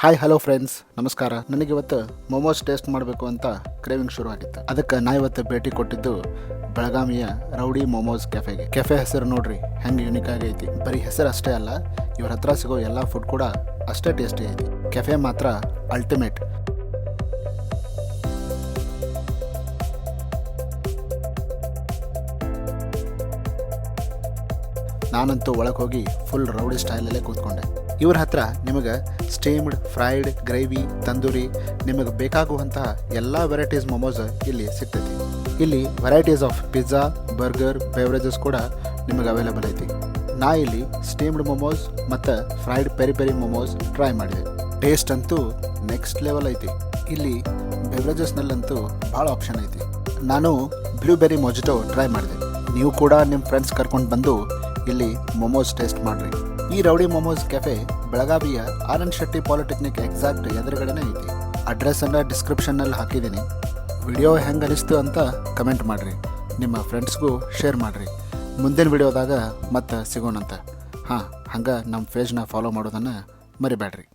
Hi hello friends ನಮಸ್ಕಾರ. ನನಗೆ ಇವತ್ತು ಮೊಮೋಸ್ ಟೇಸ್ಟ್ ಮಾಡಬೇಕು ಅಂತ ಕ್ರೇವಿಂಗ್ ಶುರು ಆಗಿತ್ತು ಅದಕ್ಕೆ ನಾ ಇವತ್ತು ಭೇಟಿ ಕೊಟ್ಟಿದ್ದು ಬೆಳಗಾವಿಯ ರೌಡಿ ಮೊಮೋಸ್ ಕೆಫೆಗೆ ಕೆಫೆ ಹೆಸರು ನೋಡ್ರಿ, ಹೆಂಗೆ ಯುನಿಕ್ ಆಗೈತಿ ಬರೀ ಹೆಸರು ಅಷ್ಟೇ ಅಲ್ಲ, ಇವ್ರ ಹತ್ರ ಸಿಗೋ ಎಲ್ಲ ಫುಡ್ ಕೂಡ ಅಷ್ಟೇ ಟೇಸ್ಟಿ ಐತಿ. ಕೆಫೆ ಮಾತ್ರ ಅಲ್ಟಿಮೇಟ್ ನಾನಂತೂ ಒಳಗೆ ಹೋಗಿ ಫುಲ್ ರೌಡಿ ಸ್ಟೈಲಲ್ಲೇ ಕೂತ್ಕೊಂಡೆ. ಇವ್ರ ಹತ್ರ ನಿಮಗೆ ಸ್ಟೀಮ್ಡ್, ಫ್ರೈಡ್, ಗ್ರೇವಿ, ತಂದೂರಿ ನಿಮಗೆ ಬೇಕಾಗುವಂತಹ ಎಲ್ಲ ವೆರೈಟೀಸ್ ಮೊಮೋಸ್ ಇಲ್ಲಿ ಸಿಗ್ತೈತಿ. ಇಲ್ಲಿ varieties of pizza burger beverages ಕೂಡ ನಿಮಗೆ ಅವೈಲೇಬಲ್ ಐತಿ. ನಾ ಇಲ್ಲಿ ಸ್ಟೀಮ್ಡ್ ಮೊಮೋಸ್ ಮತ್ತು fried peri peri momos try ಮಾಡಿದೆ. ಟೇಸ್ಟ್ ಅಂತೂ ನೆಕ್ಸ್ಟ್ ಲೆವೆಲ್ ಐತಿ. ಇಲ್ಲಿ ಬೆವರೇಜಸ್ನಲ್ಲಂತೂ ಭಾಳ ಆಪ್ಷನ್ ಐತಿ. ನಾನು ಬ್ಲೂಬೆರಿ ಮೊಜಿಟೋ ಟ್ರೈ ಮಾಡಿದೆ. ನೀವು ಕೂಡ ನಿಮ್ಮ ಫ್ರೆಂಡ್ಸ್ ಕರ್ಕೊಂಡು ಬಂದು ಇಲ್ಲಿ ಮೊಮೋಸ್ ಟೇಸ್ಟ್ ಮಾಡಿರಿ. ಈ ರೌಡಿ ಮೊಮೋಸ್ ಕೆಫೆ, ಬೆಳಗಾವಿಯ ಆನಂದ್ ಶೆಟ್ಟಿ ಪಾಲಿಟೆಕ್ನಿಕ್ ಎಕ್ಸಾಕ್ಟ್ ಎದುರುಗಡೆನೇ ಐತಿ. ಅಡ್ರೆಸ್ಸನ್ನು ಡಿಸ್ಕ್ರಿಪ್ಷನ್ನಲ್ಲಿ ಹಾಕಿದ್ದೀನಿ. ವಿಡಿಯೋ ಹೆಂಗೆ ಅನಿಸ್ತು ಅಂತ ಕಮೆಂಟ್ ಮಾಡಿರಿ. ನಿಮ್ಮ ಫ್ರೆಂಡ್ಸ್ಗೂ ಶೇರ್ ಮಾಡಿರಿ. ಮುಂದಿನ ವಿಡಿಯೋದಾಗ ಮತ್ತೆ ಸಿಗೋಣಂತ. ಹಾಂ, ಹಂಗೆ ನಮ್ಮ ಫೇಜ್ನ ಫಾಲೋ ಮಾಡೋದನ್ನು ಮರಿಬೇಡ್ರಿ